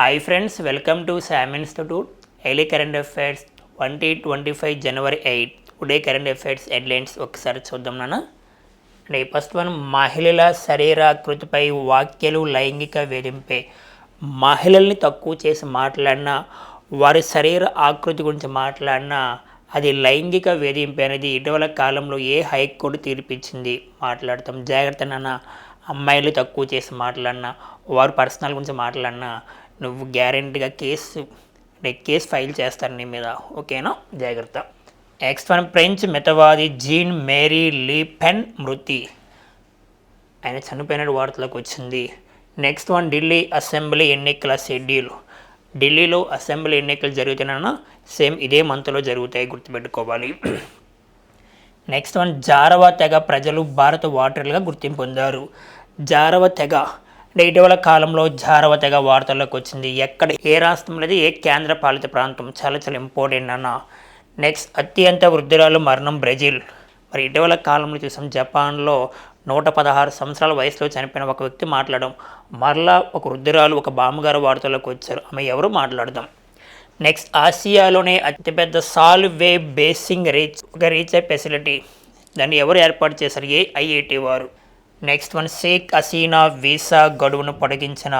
Hi friends welcome to Sam institute daily current affairs twenty twenty five January eight today current affairs headlines ఒకసారి చూద్దాం నాన్న. అంటే first one మహిళల శరీరాకృతిపై వాక్యాలు లైంగిక వేధింపే. మహిళల్ని తక్కువ చేసి మాట్లాడినా వారి శరీర ఆకృతి గురించి మాట్లాడినా అది లైంగిక వేధింపు అనేది ఇటీవల కాలంలో ఏ హైకోర్టు తీర్పిచ్చింది? మాట్లాడతాం. జాగ్రత్త నాన్న. అమ్మాయిలు తక్కువ చేసి మాట్లాడినా వారు పర్సనల్ గురించి మాట్లాడినా నువ్వు గ్యారెంటీగా కేసు అంటే కేసు ఫైల్ చేస్తారు నీ మీద. ఓకేనా? జాగ్రత్త. నెక్స్ట్ వన్ ఫ్రెంచ్ మితవాది జీన్ మేరీ లీ పెన్ మృతి. ఆయన చనిపోయినట్టు వార్తలకు వచ్చింది. నెక్స్ట్ వన్ ఢిల్లీ అసెంబ్లీ ఎన్నికల షెడ్యూల్. ఢిల్లీలో అసెంబ్లీ ఎన్నికలు జరుగుతున్నా సేమ్ ఇదే మంత్లో జరుగుతాయి గుర్తుపెట్టుకోవాలి. నెక్స్ట్ వన్ జారవ తెగ ప్రజలు భారత వాటర్లుగా గుర్తింపు పొందారు. జారవ తెగ అంటే ఇటీవల కాలంలో జారవ తెగ వార్తల్లోకి వచ్చింది. ఎక్కడ ఏ రాష్ట్రంలో అనేది ఏ కేంద్ర పాలిత ప్రాంతం? చాలా చాలా ఇంపార్టెంట్ అన్న. నెక్స్ట్ అత్యంత వృద్ధురాలు మరణం బ్రెజిల్. మరి ఇటీవల కాలంలో చూసాం జపాన్లో నూట పదహారు సంవత్సరాల వయసులో చనిపోయిన ఒక వ్యక్తి మాట్లాడడం. మరలా ఒక వృద్ధురాలు ఒక బామ్మగారు వార్తల్లోకి వచ్చారు. ఆమె ఎవరు మాట్లాడదాం. నెక్స్ట్ ఆసియాలోనే అతిపెద్ద సాల్ వే బేసింగ్ రీచ్ ఒక రీచ్ ఫెసిలిటీ. దాన్ని ఎవరు ఏర్పాటు చేశారు? ఏ ఐఐటి వారు. Next one Sheikh Hasina visa గడువును పొడిగించిన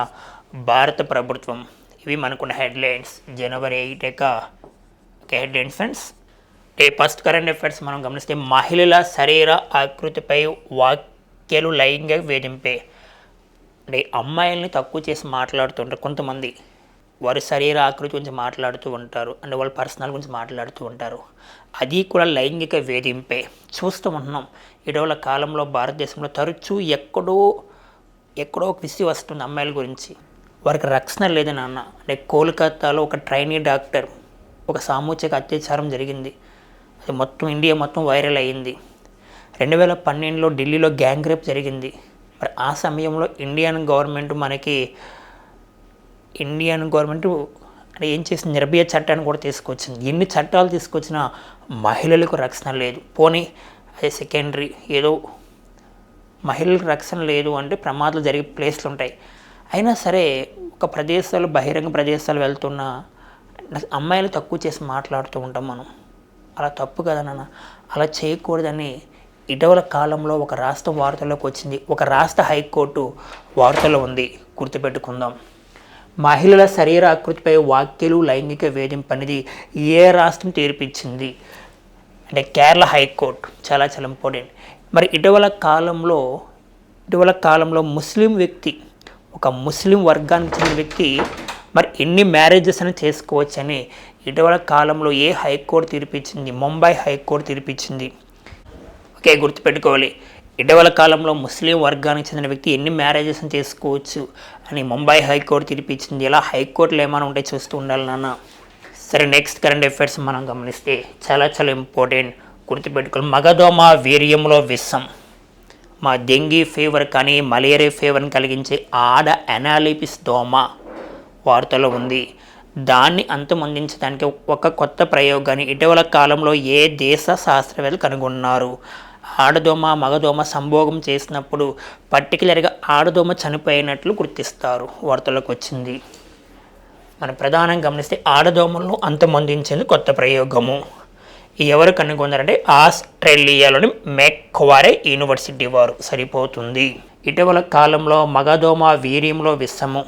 భారత ప్రభుత్వం. ఇవి మనకున్న హెడ్లైన్స్ జనవరి ఎయిట్ యొక్క హెడ్లైన్స్ ఫ్రెండ్స్ ఏ ఫస్ట్ కరెంట్ అఫైర్స్ మనం గమనిస్తే మహిళల శరీర ఆకృతిపై వాక్యాలు లైంగిక వేధింపే. అంటే అమ్మాయిల్ని తక్కువ చేసి మాట్లాడుతుంటారు కొంతమంది. వారి శరీర ఆకృతి గురించి మాట్లాడుతూ ఉంటారు. అండ్ వాళ్ళ పర్సనల్ గురించి మాట్లాడుతూ ఉంటారు. అది కూడా లైంగిక వేధింపే. చూస్తూ ఉంటున్నాం. ఇటీవల కాలంలో భారతదేశంలో తరచూ ఎక్కడో ఎక్కడో ఒక విసి వస్తుంది అమ్మాయిల గురించి. వారికి రక్షణ లేదు నాన్న. అంటే కోల్కతాలో ఒక ట్రైనీ డాక్టర్ ఒక సామూహిక అత్యాచారం జరిగింది. అది మొత్తం ఇండియా మొత్తం వైరల్ అయ్యింది. రెండు వేల పన్నెండులో ఢిల్లీలో గ్యాంగ్ రేప్ జరిగింది. మరి ఆ సమయంలో ఇండియన్ గవర్నమెంట్ మనకి ఇండియన్ గవర్నమెంట్ అంటే ఏం చేసింది? నిర్భయ చట్టాన్ని కూడా తీసుకొచ్చింది. ఎన్ని చట్టాలు తీసుకొచ్చినా మహిళలకు రక్షణ లేదు. పోనీ అదే సెకండరీ ఏదో మహిళలకు రక్షణ లేదు అంటే ప్రమాదాలు జరిగే ప్లేస్లు ఉంటాయి. అయినా సరే ఒక ప్రదేశాలు బహిరంగ ప్రదేశాలు వెళ్తున్న అమ్మాయిలు తక్కువ చేసి మాట్లాడుతూ ఉంటాం మనం. అలా తప్పు కదా నాన్న. అలా చేయకూడదని ఇటీవల కాలంలో ఒక రాష్ట్రం వార్తలోకి వచ్చింది. ఒక రాష్ట్ర హైకోర్టు వార్తలో ఉంది. గుర్తుపెట్టుకుందాం. మహిళల శరీర ఆకృతిపై వ్యాఖ్యలు లైంగిక వేధింపు అనేది ఏ రాష్ట్రం తీర్పిచ్చింది? అంటే కేరళ హైకోర్టు చాలా చాలా ఇంపార్టెంట్. మరి ఇటీవల కాలంలో ఇటీవల కాలంలో ముస్లిం వ్యక్తి ఒక ముస్లిం వర్గానికి చెందిన వ్యక్తి మరి ఎన్ని మ్యారేజెస్ అని చేసుకోవచ్చని ఇటీవల కాలంలో ఏ హైకోర్టు తీర్పిచ్చింది? ముంబై హైకోర్టు తీర్పిచ్చింది. ఓకే గుర్తుపెట్టుకోవాలి. ఇటీవల కాలంలో ముస్లిం వర్గానికి చెందిన వ్యక్తి ఎన్ని మ్యారేజెస్ చేసుకోవచ్చు అని ముంబై హైకోర్టు తీర్పిచ్చింది ఇలా హైకోర్టులు ఏమైనా ఉంటే చూస్తూ ఉండాలి నాన్న. సరే నెక్స్ట్ కరెంట్ అఫైర్స్ మనం గమనిస్తే చాలా చాలా ఇంపార్టెంట్ గుర్తుపెట్టుకోవాలి. మగదోమ వీర్యంలో విషం. మా డెంగీ ఫీవర్ కానీ మలేరియా ఫీవర్ని కలిగించే ఆడ అనాలిపిస్ దోమ వార్తలో ఉంది. దాన్ని అంతమొందించడానికి ఒక కొత్త ప్రయోగాన్ని ఇటీవల కాలంలో ఏ దేశ శాస్త్రవేత్తలు కనుగొన్నారు? ఆడదోమ మగదోమ సంభోగం చేసినప్పుడు పర్టికులర్గా ఆడదోమ చనిపోయినట్లు గుర్తిస్తారు. వార్తలకు వచ్చింది మనం ప్రధానంగా గమనిస్తే ఆడదోమలను అంతమొందించేందుకు కొత్త ప్రయోగము. ఎవరు కనుగొన్నారంటే ఆస్ట్రేలియాలోని మెక్వారే యూనివర్సిటీ వారు. సరిపోతుంది. ఇటీవల కాలంలో మగదోమ వీర్యంలో విషము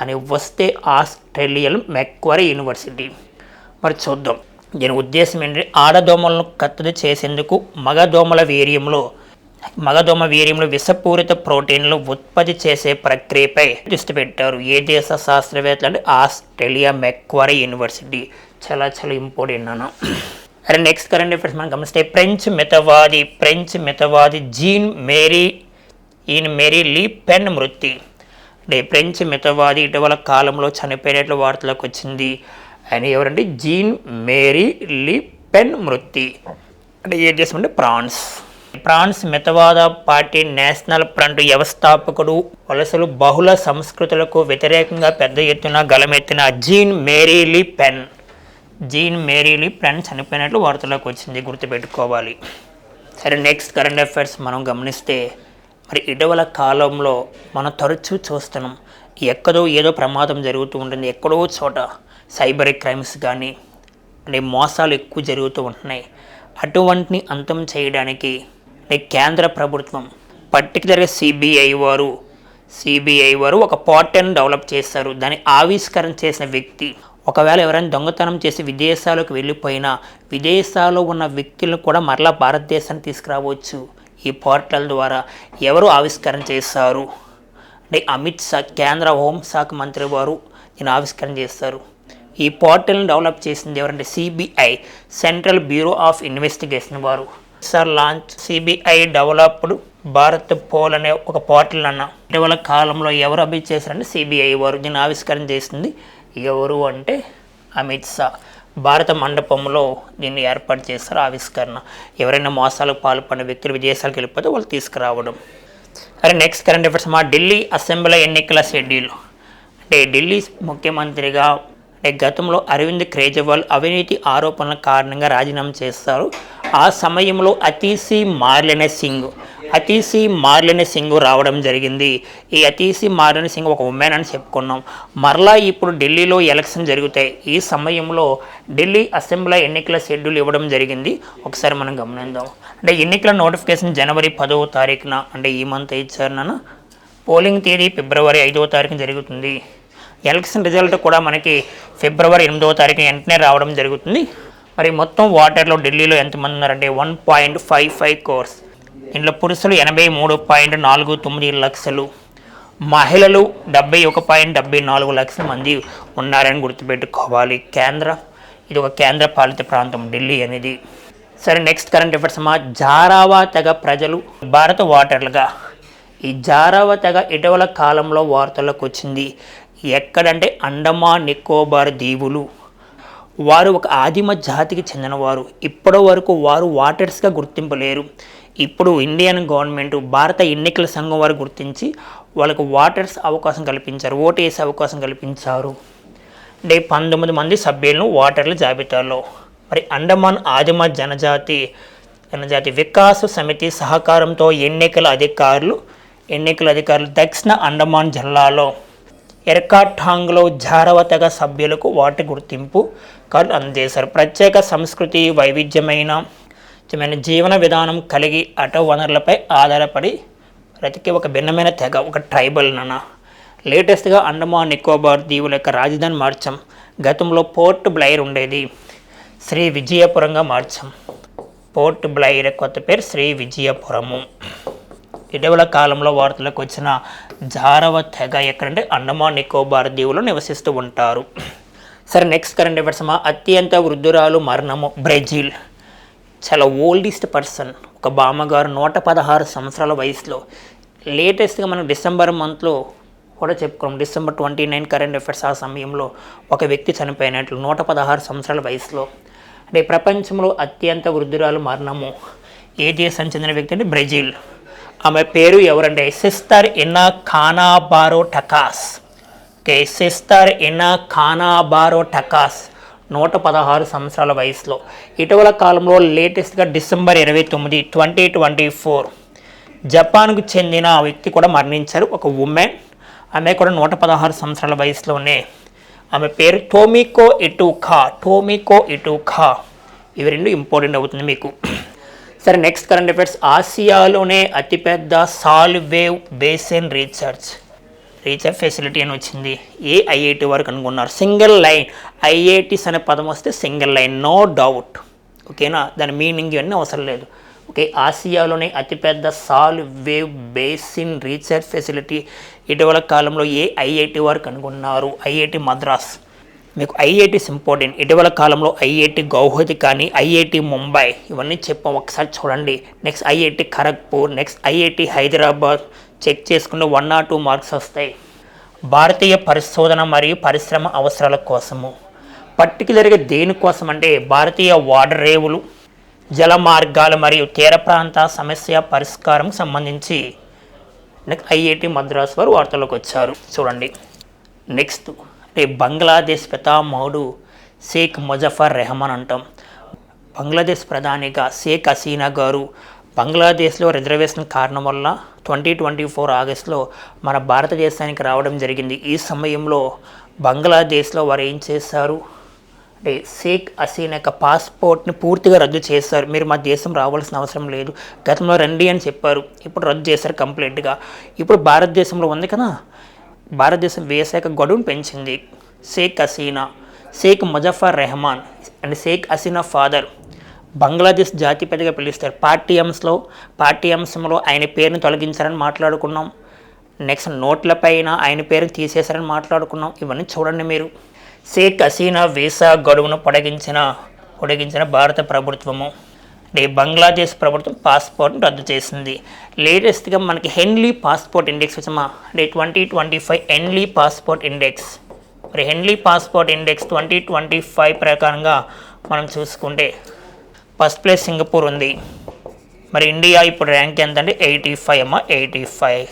అని వస్తే ఆస్ట్రేలియాలో మెక్వారే యూనివర్సిటీ. మరి చూద్దాం. దీని ఉద్దేశం ఏంటంటే ఆడదోమలను కత్తడి చేసేందుకు మగదోమల వీర్యంలో మగదోమ వీర్యంలో విషపూరిత ప్రోటీన్లు ఉత్పత్తి చేసే ప్రక్రియపై దృష్టి పెట్టారు. ఏ దేశ శాస్త్రవేత్తలు అంటే ఆస్ట్రేలియా మెక్వరీ యూనివర్సిటీ. చాలా చాలా ఇంపార్టెంట్ అన్న అరే నెక్స్ట్ కరెంట్ అఫేర్స్ మనం గమనిస్తే ఫ్రెంచ్ మితవాది ఫ్రెంచ్ మితవాది జీన్ మేరీ ఈయన మేరీ లీ పెన్ మృతి. అంటే ఫ్రెంచ్ మితవాది ఇటీవల కాలంలో చనిపోయినట్లు వార్తలకు వచ్చింది. ఆయన ఎవరంటే జీన్ మేరీ లీ పెన్ మృతి. అంటే ఏం చేసామంటే ప్రాన్స్. ఫ్రాన్స్ మితవాద పార్టీ నేషనల్ ఫ్రంట్ వ్యవస్థాపకుడు వలసలు బహుళ సంస్కృతులకు వ్యతిరేకంగా పెద్ద ఎత్తున గలమెత్తిన Jean Marie Le Pen. Jean Marie Le Pen చనిపోయినట్లు వార్తలకు వచ్చింది గుర్తుపెట్టుకోవాలి. సరే నెక్స్ట్ కరెంట్ అఫైర్స్ మనం గమనిస్తే మరి ఇటీవల కాలంలో మనం తరచూ చూస్తున్నాం ఎక్కడో ఏదో ప్రమాదం జరుగుతూ ఉంటుంది ఎక్కడో చోట. సైబర్ క్రైమ్స్ కానీ అంటే మోసాలు ఎక్కువ జరుగుతూ ఉంటున్నాయి. అటువంటిని అంతం చేయడానికి అంటే కేంద్ర ప్రభుత్వం పర్టికులర్గా సిబిఐ వారు సిబిఐ వారు ఒక పోర్టల్ని డెవలప్ చేస్తారు. దాన్ని ఆవిష్కరణ చేసిన వ్యక్తి ఒకవేళ ఎవరైనా దొంగతనం చేసి విదేశాలకు వెళ్ళిపోయినా విదేశాల్లో ఉన్న వ్యక్తులను కూడా మరలా భారతదేశానికి తీసుకురావచ్చు. ఈ పోర్టల్ ద్వారా ఎవరు ఆవిష్కరణ చేస్తారు అంటే అమిత్ షా కేంద్ర హోంశాఖ మంత్రి వారు దీన్ని ఆవిష్కరణ చేస్తారు. ఈ పోర్టల్ని డెవలప్ చేసింది ఎవరంటే CBI central bureau of investigation వారు. Sir launch CBI developed Bharatpol అనే ఒక పోర్టల్ అన్న. ఇటీవల కాలంలో ఎవరు అభివృద్ధి చేశారంటే సిబిఐ వారు. దీన్ని ఆవిష్కరణ చేసింది ఎవరు అంటే అమిత్ షా. భారత మండపంలో దీన్ని ఏర్పాటు చేస్తారు ఆవిష్కరణ. ఎవరైనా మోసాలకు పాల్పడిన వ్యక్తులు విదేశాలకు వెళ్ళిపోతే వాళ్ళు తీసుకురావడం. అరే నెక్స్ట్ కరెంట్ అఫేర్స్ మా ఢిల్లీ అసెంబ్లీ ఎన్నికల షెడ్యూల్. అంటే ఢిల్లీ ముఖ్యమంత్రిగా గతంలో అరవింద్ కేజ్రీవాల్ అవినీతి ఆరోపణల కారణంగా రాజీనామా చేస్తారు ఆ సమయంలో అతీసి మార్లెనే సింగ్ అతీసి మార్లెనే సింగ్ రావడం జరిగింది. ఈ అతీసి మార్లెనే సింగ్ ఒక ఉమెన్ అని చెప్పుకున్నాం. మరలా ఇప్పుడు ఢిల్లీలో ఎలక్షన్ జరుగుతాయి. ఈ సమయంలో ఢిల్లీ అసెంబ్లీ ఎన్నికల షెడ్యూల్ ఇవ్వడం జరిగింది. ఒకసారి మనం గమనిద్దాం. అంటే ఎన్నికల నోటిఫికేషన్ జనవరి పదవ తారీఖున అంటే ఈ మంత్ ఇచ్చారు నాన్న? పోలింగ్ తేదీ ఫిబ్రవరి ఐదవ తారీఖున జరుగుతుంది. ఎలక్షన్ రిజల్ట్ కూడా మనకి ఫిబ్రవరి ఎనిమిదవ తారీఖు వెంటనే రావడం జరుగుతుంది. మరి మొత్తం వాటర్లో ఢిల్లీలో ఎంతమంది ఉన్నారంటే one point five five crores. ఇందులో పురుషులు ఎనభై మూడు పాయింట్ నాలుగు తొమ్మిది లక్షలు మహిళలు డెబ్బై ఒక పాయింట్ డెబ్బై నాలుగు లక్షల మంది ఉన్నారని గుర్తుపెట్టుకోవాలి కేంద్ర. ఇది ఒక కేంద్ర పాలిత ప్రాంతం ఢిల్లీ అనేది. సరే నెక్స్ట్ కరెంట్ అఫేర్స్ మా జారావా తెగ ప్రజలు భారత ఓటర్లుగా ఈ జారావా తెగ ఇటీవల కాలంలో వార్తల్లోకి వచ్చింది. ఎక్కడంటే అండమాన్ నికోబార్ దీవులు. వారు ఒక ఆదిమ జాతికి చెందినవారు. ఇప్పటి వరకు వారు వాటర్స్గా గుర్తింపలేరు. ఇప్పుడు ఇండియన్ గవర్నమెంట్ భారత ఎన్నికల సంఘం వారు గుర్తించి వాళ్ళకు వాటర్స్ అవకాశం కల్పించారు ఓటు వేసే అవకాశం కల్పించారు. అంటే పంతొమ్మిది మంది సభ్యులను వాటర్ల జాబితాలో. మరి అండమాన్ ఆదిమ జనజాతి జనజాతి వికాస సమితి సహకారంతో ఎన్నికల అధికారులు ఎన్నికల అధికారులు దక్షిణ అండమాన్ జిల్లాలో ఎర్కాటాంగ్లో జారవ తెగ సభ్యులకు వాటి గుర్తింపు కార్డు అందజేశారు ప్రత్యేక సంస్కృతి వైవిధ్యమైన జీవన విధానం కలిగి అటో వనరులపై ఆధారపడి ప్రతికి ఒక భిన్నమైన తెగ ఒక ట్రైబల్ నన్న. లేటెస్ట్గా అండమాన్ నికోబార్ దీవుల యొక్క రాజధాని మార్చం. గతంలో పోర్ట్ బ్లైర్ ఉండేది. శ్రీ విజయపురంగా మార్చాం. పోర్ట్ బ్లైర్ కొత్త పేరు శ్రీ విజయపురము. ఇటీవల కాలంలో వార్తలకు వచ్చిన జారవ తెగ ఎక్కడంటే అండమాన్ నికోబార్ దీవులో నివసిస్తూ ఉంటారు. సరే నెక్స్ట్ కరెంట్ అఫేర్స్ మా అత్యంత వృద్ధురాలు మరణము. బ్రెజిల్. చాలా ఓల్డెస్ట్ పర్సన్ ఒక బామ్మగారు నూట పదహారు సంవత్సరాల వయసులో. లేటెస్ట్గా మనం డిసెంబర్ మంత్లో కూడా చెప్పుకున్నాం. December twenty nine current affairs ఆ సమయంలో ఒక వ్యక్తి చనిపోయినట్లు నూట పదహారు సంవత్సరాల వయసులో. అంటే ప్రపంచంలో అత్యంత వృద్ధురాలు మరణము. ఏ దేశానికి చెందిన వ్యక్తి అంటే బ్రెజిల్. ఆమె పేరు ఎవరంటే సిస్టర్ ఇన్నా ఖానాబారో టకాస్. ఓకే సిస్టర్ ఇన్నా ఖానాబారో టకాస్. నూట పదహారు సంవత్సరాల వయసులో. ఇటీవల కాలంలో లేటెస్ట్గా డిసెంబర్ ఇరవై తొమ్మిది ట్వంటీ ట్వంటీ ఫోర్. జపాన్కు చెందిన ఆ వ్యక్తి కూడా మరణించారు. ఒక ఉమెన్. ఆమె కూడా నూట పదహారు సంవత్సరాల వయసులోనే. ఆమె పేరు టోమికో ఇటుఖా టోమికో ఇటుఖా ఇవి రెండు ఇంపార్టెంట్ అవుతుంది మీకు. సరే నెక్స్ట్ కరెంట్ అఫైర్స్ ఆసియాలోనే అతిపెద్ద shallow wave basin research research facility అని వచ్చింది. ఏ ఐఐటి వరకు అనుకున్నారు సింగిల్ లైన్ ఐఐటిస్ అనే పదం వస్తే సింగిల్ లైన్ నో డౌట్ ఓకేనా దాని మీనింగ్ ఇవన్నీ అవసరం లేదు. ఓకే ఆసియాలోనే అతిపెద్ద సాల్ వేవ్ బేసిన్ రీసెర్చ్ ఫెసిలిటీ ఇటీవల కాలంలో ఏ ఐఐటి వరకు కనుగొన్నారు? ఐఐటి మద్రాస్. మీకు ఐఐటీస్ ఇంపార్టెంట్ ఇటీవల కాలంలో ఐఐటి గౌహతి కానీ ఐఐటి ముంబై ఇవన్నీ చెప్పాం ఒకసారి చూడండి. Next IIT Kharagpur next IIT Hyderabad check చేసుకుంటే వన్ ఆర్ టూ మార్క్స్ వస్తాయి. భారతీయ పరిశోధన మరియు పరిశ్రమ అవసరాల కోసము. పర్టికులర్గా దేనికోసం అంటే భారతీయ వాటర్ రేవులు జల మార్గాలు మరియు తీర ప్రాంత సమస్య పరిష్కారం సంబంధించి నెక్స్ట్ ఐఐటి మద్రాస్ వారు వార్తల్లోకి వచ్చారు. చూడండి. నెక్స్ట్ అంటే బంగ్లాదేశ్ పితామహుడు షేక్ ముజఫర్ రెహమాన్ అంటాం. బంగ్లాదేశ్ ప్రధానిగా షేక్ హసీనా గారు బంగ్లాదేశ్లో రిజర్వేషన్ కారణం వల్ల ట్వంటీ ట్వంటీ ఫోర్ ఆగస్టులో మన భారతదేశానికి రావడం జరిగింది. ఈ సమయంలో బంగ్లాదేశ్లో వారు ఏం చేశారు? అంటే షేక్ హసీనా యొక్క పాస్పోర్ట్ని పూర్తిగా రద్దు చేశారు. మీరు మా దేశం రావాల్సిన అవసరం లేదు. గతంలో రండి అని చెప్పారు. ఇప్పుడు రద్దు చేశారు కంప్లీట్గా. ఇప్పుడు భారతదేశంలో ఉంది కదా? భారతదేశం వేసాక గడువును పెంచింది. షేక్ హసీనా షేక్ ముజఫర్ రెహమాన్ అండ్ షేక్ హసీనా ఫాదర్ బంగ్లాదేశ్ జాతిపతిగా పిలుస్తారు. పార్టీ అంశంలో పార్టీ అంశంలో ఆయన పేరును తొలగించారని మాట్లాడుకున్నాం. నెక్స్ట్ నోట్ల పైన ఆయన పేరును తీసేశారని మాట్లాడుకున్నాం. ఇవన్నీ చూడండి మీరు. షేక్ హసీనా వీసా గడువును పొడిగించిన పొడిగించిన భారత ప్రభుత్వము. బంగ్లాదేశ్ ప్రభుత్వం పాస్పోర్ట్ని రద్దు చేసింది. లేటెస్ట్గా మనకి హెన్లీ పాస్పోర్ట్ ఇండెక్స్ వచ్చామా అంటే twenty twenty five Henley passport index. మరి Henley passport index twenty twenty five ప్రకారంగా మనం చూసుకుంటే ఫస్ట్ ప్లేస్ సింగపూర్ ఉంది. మరి ఇండియా ఇప్పుడు ర్యాంక్ ఎంత అంటే ఎయిటీ ఫైవ్ అమ్మా eighty five.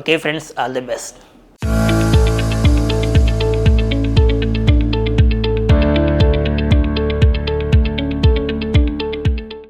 Okay friends all the best.